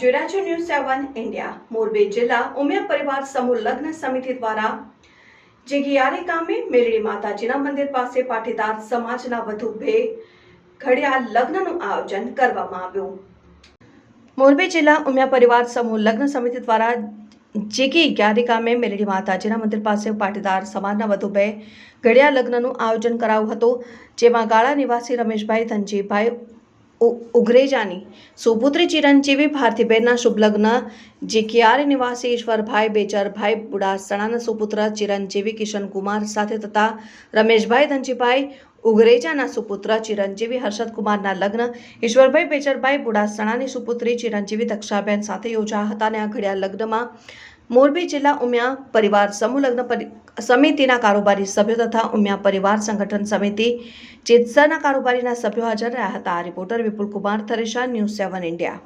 જોઈ રહ્યા છો ન્યૂઝ સેવન ઇન્ડિયા મોરબી જિલ્લા ઉમિયા પરિવાર સમૂહ લગ્ન સમિતિ દ્વારા જીગિયારી ગામે મેરડી માતાજીના મંદિર પાસે પાટીદાર સમાજના વધુ બે ઘડિયાળ લગ્નનું આયોજન કરવામાં આવ્યું. મોરબી જિલ્લા ઉમિયા પરિવાર સમૂહ લગ્ન સમિતિ દ્વારા જીગી ગ્યારી ગામે મેલડી માતાજીના મંદિર પાસે પાટીદાર સમાજના વધુ બે ઘડિયાળ લગ્નનું આયોજન કરાયું હતું, જેમાં ગાળા નિવાસી રમેશભાઈ ધનજીભાઈ ઉ- ઉઘરેજાની સુપુત્રી ચિરંજીવી ભારતીબેનના શુભલગ્ન જે જીકિયારી નિવાસી ઈશ્વરભાઈ, બેચરભાઈ બુડાસણાના સુપુત્ર ચિરંજીવી કિશનકુમાર સાથે તથા રમેશભાઈ ધનજીભાઈ ઉઘરેજાના સુપુત્ર ચિરંજીવી હર્ષદકુમારના લગ્ન. ઈશ્વરભાઈ, બેચરભાઈ બુડાસણાની સુપુત્રી ચિરંજીવી દક્ષાબેન સાથે યોજાયા હતા અને આ ઘડિયા લગ્નમાં મોરબી જિલ્લા ઉમિયા પરિવાર સમૂહ લગ્ન સમિતિના કારોબારી સભ્યો તથા ઉમિયા પરિવાર સંગઠન સમિતિ ચેતસાના કારોબારીના સભ્યો હાજર રહ્યા હતા. Reporter Vipul Kumar Tharesha, News Seven India.